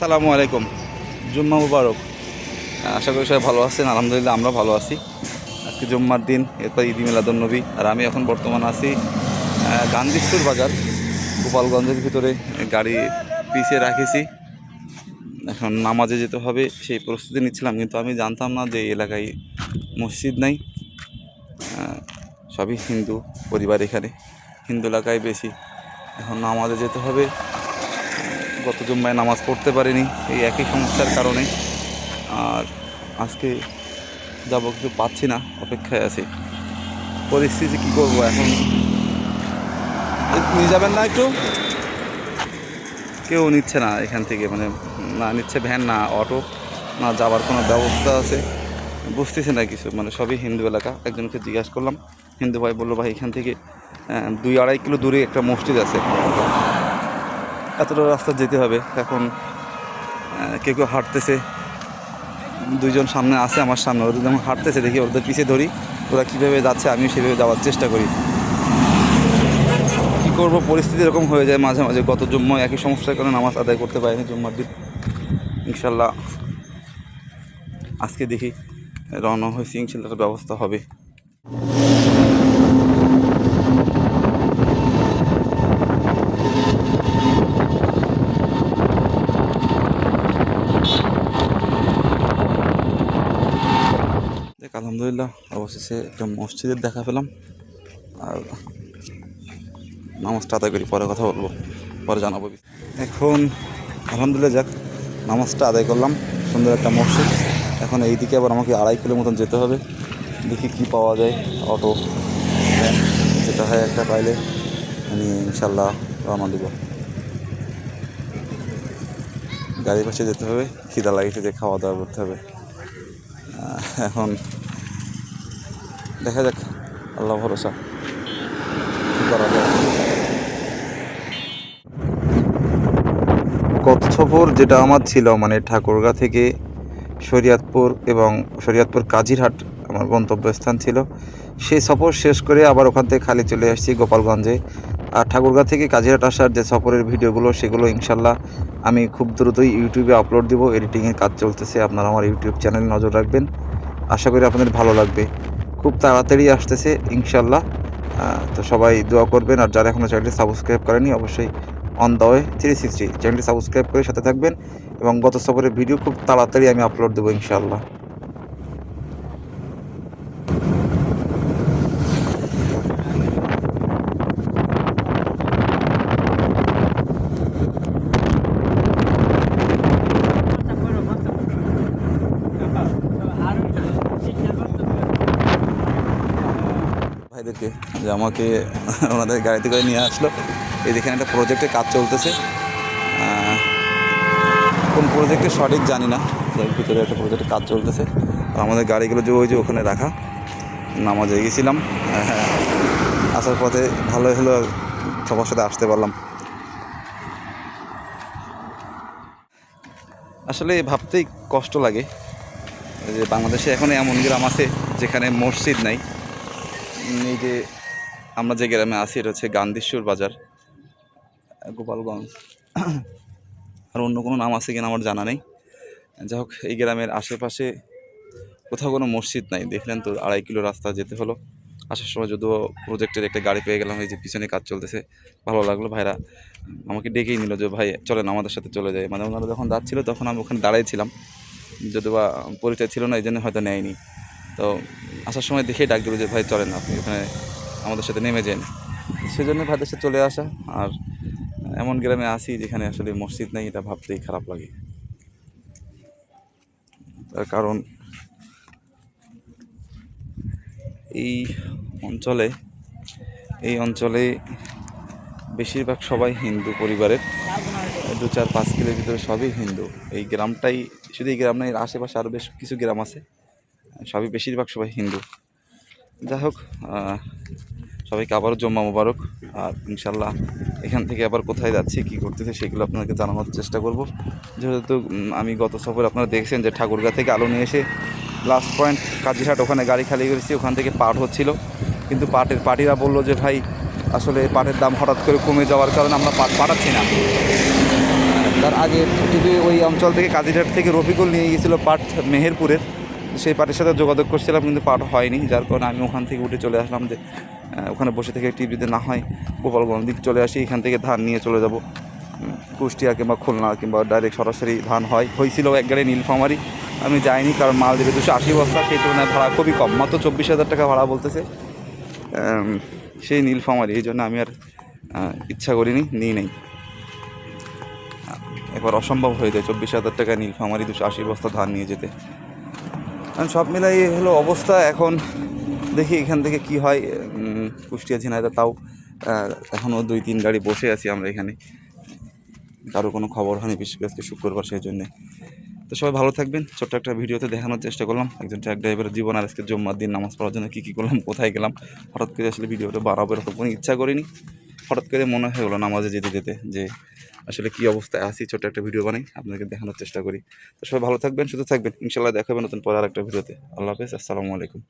সালামু আলাইকুম। জুম্মা মুবারক। আশা করি সবাই ভালো আছেন। আলহামদুলিল্লাহ, আমরা ভালো আছি। আজকে জুম্মার দিন, এরপর ঈদ মিলাদুল নবী। আর আমি এখন বর্তমান আছি গান্ধীপুর বাজার, গোপালগঞ্জের ভিতরে গাড়ি পিছিয়ে রাখেছি। এখন নামাজে যেতে হবে, সেই প্রস্তুতি নিচ্ছিলাম, কিন্তু আমি জানতাম না যে এলাকায় মসজিদ নাই। সবই হিন্দু পরিবার এখানে। হিন্দু এলাকায় বেশি। এখন নামাজে যেতে হবে। গত জুম্মায় নামাজ পড়তে পারিনি, এই একই সমস্যার কারণে। আর আজকে যাব কিছু পাচ্ছি না, অপেক্ষায় আছি। পরিস্থিতি কী করব এখন? নিয়ে যাবেন না একটু? কেউ নিচ্ছে না এখান থেকে মানে না নিচ্ছে ভ্যান, না অটো, না যাওয়ার কোনো ব্যবস্থা আছে। বুঝতেছে না কিছু মানে সবই হিন্দু এলাকা। একজনকে জিজ্ঞাসা করলাম, হিন্দু ভাই বলল, ভাই, এখান থেকে দুই আড়াই কিলো দূরে একটা মসজিদ আছে। এতটা রাস্তা যেতে হবে। এখন কেউ কেউ হাঁটতেছে। দুইজন সামনে আছে আমার সামনে। ওদের যখন হাঁটতেছে, দেখি ওদের পিছিয়ে ধরি। ওরা কীভাবে যাচ্ছে, আমিও সেভাবে যাওয়ার চেষ্টা করি। কী করব? পরিস্থিতি এরকম হয়ে যায় মাঝে মাঝে। গত জুম্মা একই সমস্যার কারণে নামাজ আদায় করতে পারিনি জুম্মার দিন। ইনশাল্লাহ আজকে দেখি, রওনা হয়েছি। ইনশাল্লাহ ব্যবস্থা হবে। দেখ, আলহামদুলিল্লাহ, অবশেষে একটা মসজিদের দেখা পেলাম। আর নামাজটা আদায় করি, পরে কথা বলব, পরে জানাব। এখন, আলহামদুলিল্লাহ, যাক, নামাজটা আদায় করলাম, সুন্দর একটা মসজিদ। এখন এই দিকে আবার আমাকে আড়াই কিলো মতন যেতে হবে। দেখি কি পাওয়া যায়, অটো যেটা হয় একটা পাইলে আমি ইনশাল্লাহ রওনা দেবো। গাড়ির পাশে যেতে হবে, খিদা লাগিয়েছে যে খাওয়া দাওয়া করতে হবে। এখন দেখা যাক, আল্লাহ ভরসা। কী করা যায়? সফর যেটা আমার ছিল মানে ঠাকুরগা থেকে শরিয়াতপুর এবং শরিয়াতপুর কাজিরহাট আমার গন্তব্যস্থান ছিল। সেই সফর শেষ করে আবার ওখান থেকে খালি চলে আসছি গোপালগঞ্জে। আর ঠাকুরগা থেকে কাজিরহাট আসার যে সফরের ভিডিওগুলো, সেগুলো ইনশাল্লাহ আমি খুব দ্রুতই ইউটিউবে আপলোড দিব। এডিটিংয়ের কাজ চলতেছে। আপনারা আমার ইউটিউব চ্যানেলে নজর রাখবেন। আশা করি আপনাদের ভালো লাগবে। খুব তাড়াতাড়ি আসতেছে, ইনশাল্লাহ। তো সবাই দোয়া করবেন, আর যারা এখনও চ্যানেলটি সাবস্ক্রাইব করেনি অবশ্যই on the way three sixty চ্যানেলটি সাবস্ক্রাইব করে সাথে থাকবেন, এবং গত সফরের ভিডিও খুব তাড়াতাড়ি আমি আপলোড দেবো, ইনশাল্লাহ। ভাইদেরকে যে আমাকে ওনাদের গাড়িতে করে নিয়ে আসলো। এই দেখেন একটা প্রজেক্টে কাজ চলতেছে। কোন প্রজেক্টে সঠিক জানি না। এর ভিতরে একটা প্রজেক্টে কাজ চলতেছে। আমাদের গাড়িগুলো যে ওই যে ওখানে রাখা, নামাজে গেছিলাম। আসার পথে ভালোই হলো সবার সাথে আসতে পারলাম। আসলে ভাবতেই কষ্ট লাগে। যে বাংলাদেশে এখন এমন গ্রাম আছে যেখানে মসজিদ নাই। এই যে আমরা যে গ্রামে আছি, এটা হচ্ছে গান্ধীশ্বর বাজার, গোপালগঞ্জ। আর অন্য কোনো নাম আছে কিনা আমার জানা নেই। যাই হোক, এই গ্রামের আশেপাশে কোথাও কোনো মসজিদ নাই। দেখলেন তো, আড়াই কিলো রাস্তা যেতে হলো। আসার সময় যদিও প্রজেক্টের একটা গাড়ি পেয়ে গেলাম, এই যে পিছনে কাজ চলতেছে। ভালো লাগল, ভাইরা আমাকে ডেকেই নিল যে, ভাই, চলেন আমাদের সাথে চলে যায় মানে ওনারা যখন যাচ্ছিল, তখন আমি ওখানে দাঁড়াইছিলাম যদিও বা পরিচয় ছিল না, এই জন্য হয়তো নেয়নি। তো আসার সময় দেখেই ডাক দিল যে, ভাই, চলেন আপনি ওখানে আমাদের সাথে নেমে যান। সেজন্য ভাইদের সাথে চলে আসা। আর এমন গ্রামে আসি যেখানে আসলে মসজিদ নেই, এটা ভাবতেই খারাপ লাগে। তার কারণ এই অঞ্চলে এই অঞ্চলে বেশিরভাগ সবাই হিন্দু পরিবারের। দু চার পাঁচ কিলোর ভিতরে সবই হিন্দু। এই গ্রামটাই, শুধু এই গ্রাম না এর আশেপাশে আরও বেশ কিছু গ্রাম আছে। সবই বেশিরভাগ সবাই হিন্দু। যাই হোক সবাইকে আবারও জম্মা মোবারক। আর ইনশাল্লাহ এখান থেকে আবার কোথায় যাচ্ছি, কী করতেছে সেগুলো আপনাদেরকে জানানোর চেষ্টা করব। যেহেতু আমি গত সফর আপনারা দেখছেন যে ঠাকুরগা থেকে আলো নিয়ে এসে লাস্ট পয়েন্ট কাজিরহাট, ওখানে গাড়ি খালি করেছি, ওখান থেকে পাট হচ্ছিল। কিন্তু পাটের পার্টিরা বলল যে, ভাই, আসলে পাটের দাম হঠাৎ করে কমে যাওয়ার কারণে আমরা পাট পাঠাচ্ছি না। তার আগে ওই অঞ্চল থেকে কাজিরহাট থেকে রফিকুল নিয়ে গিয়েছিল পাট মেহেরপুরের। সেই পার্টির সাথে যোগাযোগ করছিলাম, কিন্তু পার্ট হয়নি, যার কারণে আমি ওখান থেকে উঠে চলে আসলাম যে ওখানে বসে থেকে টিভি যদি না হয়, গোপালগঞ্জ দিক চলে আসি, এখান থেকে ধান নিয়ে চলে যাব। কুষ্টিয়া কিংবা খুলনা কিংবা ডাইরেক্ট সরাসরি ধান হয়। হয়েছিল এক গাড়ি নীলফামারি। আমি যাইনি, কারণ মাল দেবে দুশো আশি বস্তা, সেই তুলনায় ভাড়া খুবই কম। মাত্র চব্বিশ হাজার টাকা ভাড়া বলতেছে। সেই নীলফামারি, এই জন্য আমি আর ইচ্ছা করিনি, নিই নেই। একবার অসম্ভব হয়ে যায় চব্বিশ হাজার টাকা নীলফামারি দুশো আশি বস্তা ধান নিয়ে যেতে। সব মিলাই হলো অবস্থা। এখন দেখি এখান থেকে কি হয়। কুষ্টিয়া ঝিনাইদা তাও এখনও দুই, তিন গাড়ি বসে আছি আমরা এখানে। কারও কোনো খবর হয়নি বিশেষ করে শুক্রবার, সেই জন্যে। তো সবাই ভালো থাকবেন। ছোট্ট একটা ভিডিওতে দেখানোর চেষ্টা করলাম। একজন ট্রাক ড্রাইভারের জীবন আর আজকে জম্মার দিন, নামাজ পড়ার জন্য কী কী করলাম, কোথায় গেলাম। হঠাৎ করে আসলে ভিডিওটা বাড়াবো এরকম কোনো ইচ্ছা করিনি। হঠাৎ করে মনে হয়ে গেলো নামাজে যেতে যেতে যে আসলে কি অবস্থায় আছি ছোট একটা ভিডিও বানাই আপনাকে দেখানোর চেষ্টা করি। তো সবাই ভালো থাকবেন, সুস্থ থাকবেন। ইনশাল্লাহ দেখাবেন নতুন পরে আর একটা ভিডিওতে আল্লাহ হাফেজ, আসসালামু আলাইকুম।